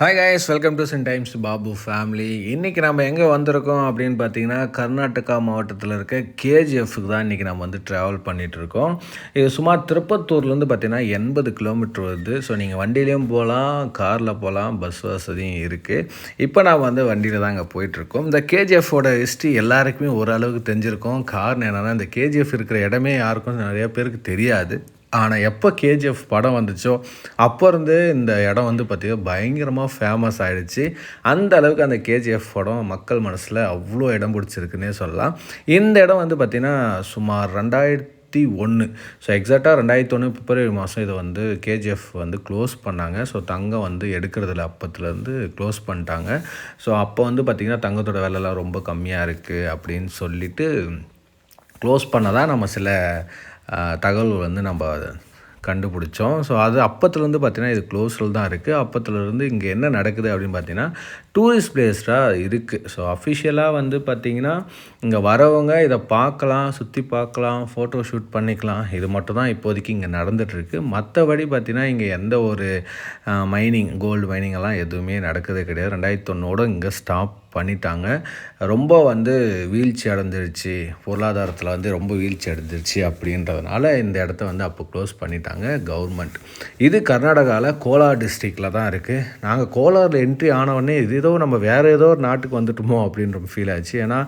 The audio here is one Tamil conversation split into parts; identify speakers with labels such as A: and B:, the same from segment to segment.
A: Hi guys welcome to chin times Babu family இன்றைக்கி நம்ம எங்கே வந்திருக்கோம் அப்படின்னு பார்த்தீங்கன்னா கர்நாடகா மாவட்டத்தில் இருக்க கேஜிஎஃப்க்கு தான் இன்றைக்கி நம்ம வந்து ட்ராவல் பண்ணிகிட்ருக்கோம் இது சுமார் திருப்பத்தூர்லேருந்து பார்த்தீங்கன்னா எண்பது கிலோமீட்டர் வருது. ஸோ நீங்கள் வண்டியிலையும் போகலாம் காரில் போகலாம் பஸ் வசதியும் இருக்குது இப்போ நான் வந்து வண்டியில் தான் அங்கே போயிட்டுருக்கோம் இந்த கேஜிஎஃபோட ஹிஸ்ட்ரி எல்லாருக்குமே ஓரளவுக்கு தெரிஞ்சிருக்கோம். காரணம் என்னென்னா இந்த கேஜிஎஃப் இருக்கிற இடமே யாருக்கும் நிறைய பேருக்கு தெரியாது. ஆனால் எப்போ கேஜிஎஃப் படம் வந்துச்சோ அப்போ இருந்து இந்த இடம் வந்து பார்த்திங்கன்னா பயங்கரமாக ஃபேமஸ் ஆகிடுச்சு அந்த அளவுக்கு அந்த கேஜிஎஃப் படம் மக்கள் மனசில் அவ்வளோ இடம் பிடிச்சிருக்குன்னே சொல்லலாம். இந்த இடம் வந்து பார்த்திங்கன்னா சுமார் ரெண்டாயிரத்தி ஒன்று ஸோ எக்ஸாக்டாக ரெண்டாயிரத்தி ஒன்று பிப்ரவரி மாதம் இதை வந்து கேஜிஎஃப் வந்து க்ளோஸ் பண்ணாங்க. ஸோ தங்கம் வந்து எடுக்கிறதுல அப்பத்துலேருந்து க்ளோஸ் பண்ணிட்டாங்க. ஸோ அப்போ வந்து பார்த்திங்கன்னா தங்கத்தோட விலைலாம் ரொம்ப கம்மியாக இருக்குது அப்படின்னு சொல்லிவிட்டு க்ளோஸ் பண்ணதான் நம்ம சில தகவல் வந்து நம்ம கண்டுபிடிச்சோம். ஸோ அது அப்பத்துலேருந்து பார்த்தீங்கன்னா இது க்ளோஸில் தான் இருக்குது அப்பத்துலேருந்து இங்கே என்ன நடக்குது அப்படின்னு பார்த்தீங்கன்னா டூரிஸ்ட் பிளேஸ்டாக இருக்குது ஸோ அஃபிஷியலாக வந்து பார்த்திங்கன்னா இங்கே வரவங்க இதை பார்க்கலாம் சுற்றி பார்க்கலாம் ஃபோட்டோ ஷூட் பண்ணிக்கலாம். இது மட்டும் தான் இப்போதைக்கு இங்கே நடந்துகிட்ருக்கு மற்றபடி பார்த்திங்கன்னா இங்கே எந்த ஒரு மைனிங் கோல்டு மைனிங் எல்லாம் எதுவுமே நடக்கிறது கிடையாது. ரெண்டாயிரத்தி ஒன்றோட இங்கே ஸ்டாப் பண்ணிட்டாங்க. ரொம்ப வந்து வீழ்ச்சி அடைஞ்சிருச்சு. பொருளாதாரத்தில் வந்து ரொம்ப வீழ்ச்சி அடைஞ்சிருச்சு அப்படின்றதுனால இந்த இடத்த வந்து அப்போ க்ளோஸ் பண்ணிட்டாங்க கவர்மெண்ட் இது கர்நாடகாவில் கோலார் டிஸ்ட்ரிக்டில் தான் இருக்குது நாங்கள் கோலாரில் என்ட்ரி ஆனவுடனே இது ஏதோ நம்ம வேறு ஏதோ ஒரு நாட்டுக்கு வந்துட்டோமோ அப்படின்ற ஃபீல் ஆச்சு. ஏன்னா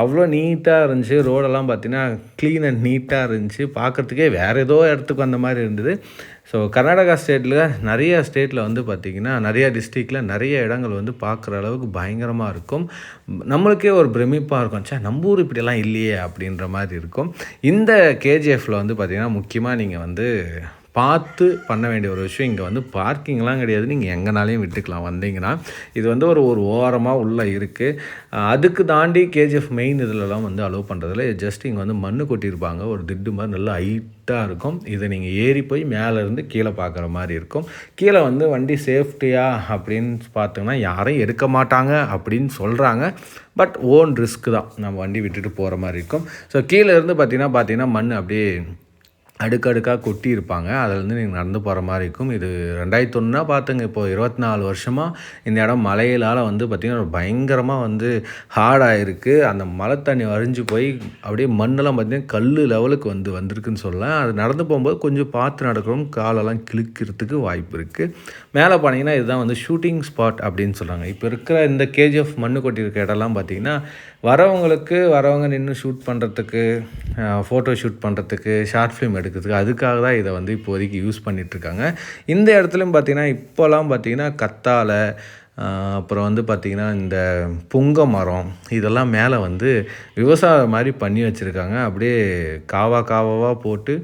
A: அவ்வளோ நீட்டாக இருந்துச்சு. ரோடெல்லாம் பார்த்தீங்கன்னா க்ளீன் அண்ட் நீட்டாக இருந்துச்சு. பார்க்குறதுக்கே வேறு ஏதோ இடத்துக்கு வந்த மாதிரி இருந்தது. ஸோ கர்நாடகா ஸ்டேட்டில் நிறைய ஸ்டேட்டில் வந்து பார்த்திங்கன்னா நிறைய டிஸ்ட்ரிக்டில் நிறைய இடங்கள் வந்து பார்க்குற அளவுக்கு பயங்கரமாக இருக்கும். நம்மளுக்கே ஒரு பிரமிப்பாக இருக்கும். சே நம்ம ஊர் இப்படியெல்லாம் இல்லையே அப்படின்ற மாதிரி இருக்கும். இந்த கேஜிஎஃப்பில் வந்து பார்த்திங்கன்னா முக்கியமாக நீங்கள் வந்து பார்த்து பண்ண வேண்டிய ஒரு விஷயம் இங்கே வந்து பார்க்கிங்லாம் கிடையாது. நீங்கள் எங்கேனாலையும் விட்டுக்கலாம் வந்தீங்கன்னா. இது வந்து ஒரு ஒரு ஓரமாக உள்ளே இருக்குது அதுக்கு தாண்டி கேஜிஎஃப் மெயின் இதிலலாம் வந்து அலோவ் பண்ணுறதில்ல ஜஸ்ட் இங்கே வந்து மண்ணு கொட்டியிருப்பாங்க. ஒரு திட்டு மாதிரி நல்லா ஸ்ட்ரிக்டாக இருக்கும். இதை நீங்கள் ஏறி போய் மேலேருந்து கீழே பார்க்குற மாதிரி இருக்கும். கீழே வந்து வண்டி சேஃப்டியா அப்படின்னு பார்த்தோங்கன்னா யாரையும் எடுக்க மாட்டாங்க அப்படின்னு சொல்கிறாங்க பட் ஓன் ரிஸ்க் தான். நம்ம வண்டி விட்டுட்டு போகிற மாதிரி இருக்கும். ஸோ கீழே இருந்து பார்த்தீங்கன்னா பார்த்தீங்கன்னா மண் அப்படியே அடுக்கடுக்காக கொட்டி இருப்பாங்க அதுலேருந்து நீங்கள் நடந்து போகிற மாதிரி இருக்கும். இது ரெண்டாயிரத்தி ஒன்றா பார்த்துங்க இப்போ இருபத்தி நாலு வருஷமாக இந்த இடம் மலையிலால் வந்து பார்த்திங்கன்னா பயங்கரமாக வந்து ஹார்டாக இருக்குது அந்த மழை தண்ணி வரிஞ்சு போய் அப்படியே மண்ணெல்லாம் பார்த்திங்கன்னா கல் லெவலுக்கு வந்து வந்திருக்குன்னு சொல்லலாம். அது நடந்து போகும்போது கொஞ்சம் பார்த்து நடக்கிறோம் காலெல்லாம் கிழிக்கிறதுக்கு வாய்ப்பு இருக்குது மேலே போனீங்கன்னா இதுதான் வந்து ஷூட்டிங் ஸ்பாட் அப்படின்னு சொல்கிறாங்க இப்போ இருக்கிற இந்த கேஜிஎஃப் மண்ணு கொட்டியிருக்க இடம்லாம் பார்த்திங்கன்னா வரவங்களுக்கு வரவங்க நின்று ஷூட் பண்ணுறதுக்கு ஃபோட்டோ ஷூட் பண்ணுறதுக்கு ஷார்ட் ஃபிலிம் எடுக்கிறதுக்கு அதுக்காக தான் இதை வந்து இப்போதைக்கு யூஸ் பண்ணிகிட்ருக்காங்க இந்த இடத்துலையும் பார்த்திங்கன்னா இப்போலாம் பார்த்திங்கன்னா கத்தாழை அப்புறம் வந்து பார்த்திங்கன்னா இந்த புங்க மரம் இதெல்லாம் மேலே வந்து விவசாயம் மாதிரி பண்ணி வச்சுருக்காங்க. அப்படியே காவா காவாவாக போட்டு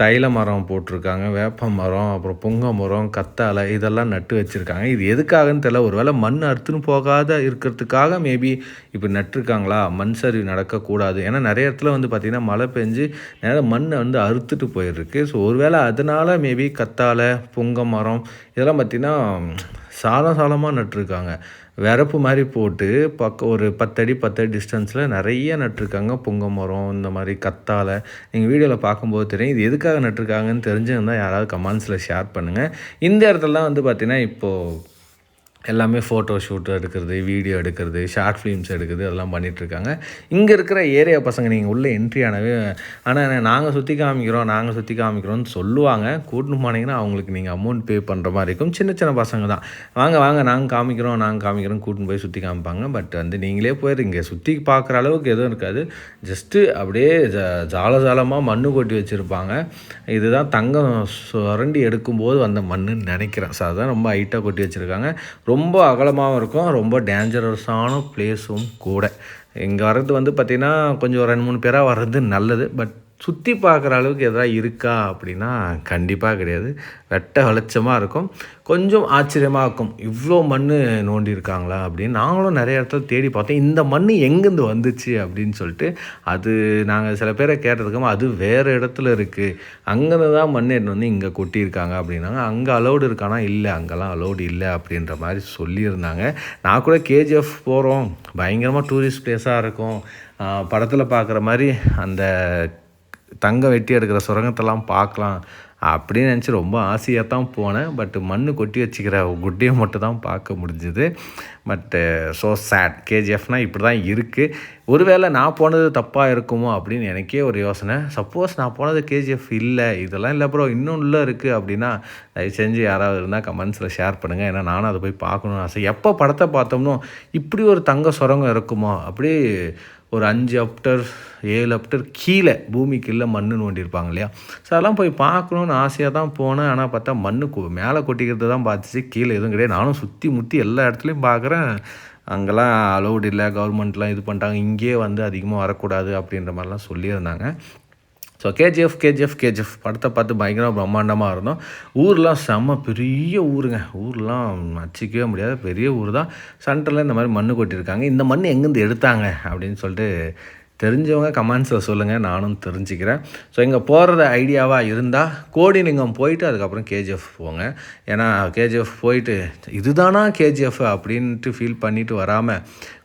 A: தைல மரம் போட்டிருக்காங்க வேப்ப மரம் அப்புறம் புங்க மரம் கத்தாழை இதெல்லாம் நட்டு வச்சுருக்காங்க. இது எதுக்காகன்னு தெரியல. ஒருவேளை மண் அறுத்துன்னு போகாத இருக்கிறதுக்காக மேபி இப்போ நட்டிருக்காங்களா? மண் சரிவு நடக்கக்கூடாது. ஏன்னா நிறைய இடத்துல வந்து பார்த்திங்கன்னா மழை பெஞ்சு நேரம் மண்ணை வந்து அறுத்துட்டு போயிருக்கு. ஸோ ஒருவேளை அதனால் மேபி கத்தாழை புங்க மரம் இதெல்லாம் பார்த்திங்கன்னா சாலம் சாலமாக நட்டிருக்காங்க. விறப்பு மாதிரி போட்டு பக்கம் ஒரு பத்தடி பத்தடி டிஸ்டன்ஸில் நிறைய நட்டிருக்காங்க. புங்க மரம் இந்த மாதிரி கத்தாழை நீங்கள் வீடியோவில் பார்க்கும்போது தெரியும். இது எதுக்காக நட்டிருக்காங்கன்னு தெரிஞ்சுருந்தால் யாராவது கமெண்ட்ஸில் ஷேர் பண்ணுங்கள் இந்த இடத்துலலாம் வந்து பார்த்திங்கன்னா இப்போது எல்லாமே ஃபோட்டோ ஷூட் எடுக்கிறது வீடியோ எடுக்கிறது ஷார்ட் ஃபிலிம்ஸ் எடுக்கிறது அதெல்லாம் பண்ணிகிட்ருக்காங்க இங்கே இருக்கிற ஏரியா பசங்க நீங்கள் உள்ளே என்ட்ரி ஆனவே ஆனால் நாங்கள் சுற்றி காமிக்கிறோம் நாங்கள் சுற்றி காமிக்கிறோம்னு சொல்லுவாங்க. கூட்டின்னு போனீங்கன்னா அவங்களுக்கு நீங்கள் அமௌண்ட் பே பண்ணுற மாதிரி இருக்கும். சின்ன சின்ன பசங்க தான். வாங்க வாங்க நாங்கள் காமிக்கிறோம் நாங்கள் காமிக்கிறோம் கூட்டின்னு போய் சுற்றி காமிப்பாங்க. பட் வந்து நீங்களே போயிரு இங்கே சுற்றி பார்க்குற அளவுக்கு எதுவும் இருக்காது. ஜஸ்ட்டு அப்படியே ஜ ஜால ஜாலமாக மண்ணு கொட்டி வச்சுருப்பாங்க. இதுதான் தங்கம் சுரண்டி எடுக்கும்போது வந்த மண்ணுன்னு நினைக்கிறேன். ஸோ அதுதான் ரொம்ப ஹைட்டாக கொட்டி வச்சுருக்காங்க. ரொம்ப அகலமாகவும் இருக்கும் ரொம்ப டேஞ்சரஸான பிளேஸும் கூட. இங்கே வர்றது வந்து பார்த்திங்கன்னா கொஞ்சம் ரெண்டு மூணு பேராக வர்றது நல்லது பட் சுற்றி பார்க்குற அளவுக்கு எதாவது இருக்கா அப்படின்னா கண்டிப்பாக கிடையாது. வெட்ட வெளிச்சமாக இருக்கும். கொஞ்சம் ஆச்சரியமாக இருக்கும். இவ்வளோ மண் நோண்டி இருக்காங்களா அப்படின்னு நாங்களும் நிறைய இடத்துல தேடி பார்த்தோம். இந்த மண் எங்கேருந்து வந்துச்சு அப்படின்னு சொல்லிட்டு அது நாங்கள் சில பேரை கேட்டதுக்கப்புறம் அது வேறு இடத்துல இருக்குது அங்கேருந்து தான் மண் எடுத்து வந்து இங்கே கொட்டியிருக்காங்க அப்படின்னாங்க. அங்கே அலௌடு இருக்கானா? இல்லை. அங்கெல்லாம் அலௌடு இல்லை அப்படின்ற மாதிரி சொல்லியிருந்தாங்க. நான் கூட கேஜிஎஃப் போகிறோம் பயங்கரமாக டூரிஸ்ட் பிளேஸாக இருக்கும். படத்தில் பார்க்குற மாதிரி அந்த தங்க வெட்டி எடுக்கிற சுரங்கத்தெல்லாம் பார்க்கலாம். அப்படின்னு நினச்சி ரொம்ப ஆசையாக தான் போனேன். பட் மண் கொட்டி வச்சுக்கிற குட்டியை மட்டும் தான் பார்க்க முடிஞ்சுது. பட்டு ஸோ uh, சேட் கேஜிஎஃப்னால் இப்படி தான் இருக்குது ஒருவேளை நான் போனது தப்பாக இருக்குமோ அப்படின்னு எனக்கே ஒரு யோசனை. சப்போஸ் நான் போனது கேஜிஎஃப் இல்லை இதெல்லாம் இல்லை ப்ரோ இன்னும் உள்ளே இருக்குது அப்படின்னா தயவு செஞ்சு யாராவது இருந்தால் கமெண்ட்ஸில் ஷேர் பண்ணுங்கள் ஏன்னா நானும் அதை போய் பார்க்கணும்னு ஆசை. எப்போ படத்தை பார்த்தோம்னோ இப்படி ஒரு தங்க சுரங்கம் இருக்குமோ அப்படி ஒரு அஞ்சு அப்டர் ஏழு அப்டர் கீழே பூமிக்கு இல்லை மண் நோண்டியிருப்பாங்க இல்லையா? ஸோ அதெல்லாம் போய் போகணும்னு ஆசையாக தான் போனேன். ஆனால் பார்த்தா மண்ணு கொ மேலே கொட்டிக்கிறது தான் பார்த்துச்சு. கீழே எதுவும் கிடையாது. நானும் சுற்றி முற்றி எல்லா இடத்துலையும் பார்க்குறேன். அங்கெல்லாம் அலௌட் இல்லை. கவர்மெண்ட்லாம் இது பண்ணிட்டாங்க. இங்கேயே வந்து அதிகமாக வரக்கூடாது அப்படின்ற மாதிரிலாம் சொல்லியிருந்தாங்க. ஸோ கேஜிஎஃப் கேஜிஎஃப் கேஜிஎஃப் படத்தை பார்த்து பயங்கர பிரம்மாண்டமாக இருந்தோம். ஊர்லாம் செம்ம பெரிய ஊருங்க. ஊர்லாம் அச்சிக்கவே முடியாது. பெரிய ஊர் தான். சென்டரில் இந்த மாதிரி மண் கொட்டியிருக்காங்க. இந்த மண் எங்கேருந்து எடுத்தாங்க? அப்படின்னு சொல்லிட்டு தெரிஞ்சவங்க கமெண்ட்ஸில் சொல்லுங்கள் நானும் தெரிஞ்சுக்கிறேன். ஸோ இங்கே போகிறத ஐடியாவாக இருந்தால் கோடிலிங்கம் போயிட்டு அதுக்கப்புறம் கேஜிஎஃப் போங்க. ஏன்னா கேஜிஎஃப் போயிட்டு இதுதானா கேஜிஎஃப் அப்படின்ட்டு ஃபீல் பண்ணிவிட்டு வராமல்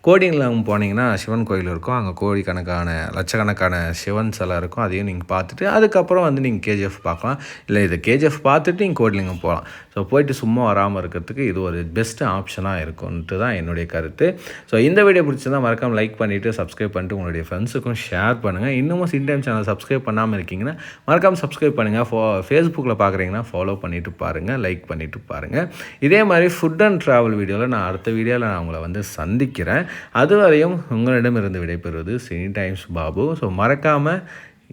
A: கோடிலிங்கம் போனீங்கன்னா சிவன் கோயில் இருக்கும். அங்கே கோடிக்கணக்கான லட்சக்கணக்கான சிவன் சிலை இருக்கும். அதையும் நீங்கள் பார்த்துட்டு அதுக்கப்புறம் வந்து நீங்கள் கேஜிஎஃப் பார்க்கலாம். இல்லை இது கேஜிஎஃப் பார்த்துட்டு நீங்கள் கோடிலிங்கம் போகலாம். ஸோ போயிட்டு சும்மா வராமல் இருக்கிறதுக்கு இது ஒரு பெஸ்ட்டு ஆப்ஷனாக இருக்கும்ன்ட்டு தான் என்னுடைய கருத்து. ஸோ இந்த வீடியோ பிடிச்சிருந்தால் மறக்காமல் லைக் பண்ணிவிட்டு சப்ஸ்கிரைப் பண்ணிட்டு உங்களுடைய ஃப்ரெண்ட்ஸுக்கும் ஷேர் பண்ணுங்கள் இன்னமும் சின்டைம் சேனல் சப்ஸ்கிரைப் பண்ணாமல் இருக்கீங்கன்னா மறக்காமல் சப்ஸ்கிரைப் பண்ணுங்கள் ஃபோ ஃபேஸ்புக்கில் பார்க்குறீங்கன்னா ஃபாலோ பண்ணிவிட்டு பாருங்கள் லைக் பண்ணிவிட்டு பாருங்கள் இதே மாதிரி ஃபுட் அண்ட் ட்ராவல் வீடியோவில் நான் அடுத்த வீடியோவில் நான் உங்களை வந்து சந்திக்கிறேன். அதுவரையும் உங்களிடமிருந்து விடைபெறுவது சினி டைம்ஸ் பாபு ஸோ மறக்காமல்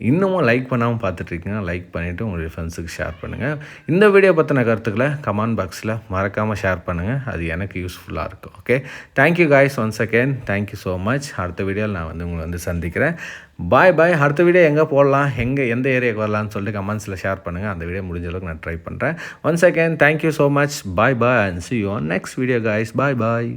A: இன்னமும் லைக் பண்ணாமல் பார்த்துட்ருக்கீங்க லைக் பண்ணிவிட்டு உங்களுடைய ஃப்ரெண்ட்ஸுக்கு ஷேர் பண்ணுங்கள் இந்த வீடியோ பற்றின கருத்துக்களை கமெண்ட் பாக்ஸில் மறக்காமல் ஷேர் பண்ணுங்கள் அது எனக்கு யூஸ்ஃபுல்லாக இருக்கும். Okay thank you guys once again thank you so much அடுத்த வீடியோவில் நான் வந்து உங்களை வந்து சந்திக்கிறேன். பாய் பாய் அடுத்த வீடியோ எங்கே போடலாம்? எங்கே எந்த ஏரியாவுக்கு வரலாம்னு சொல்லிட்டு கமெண்ட்ஸில் ஷேர் பண்ணுங்கள் அந்த வீடியோ முடிஞ்ச அளவுக்கு நான் ட்ரை பண்ணுறேன் once again thank you so much bye bye and see you on next video guys bye bye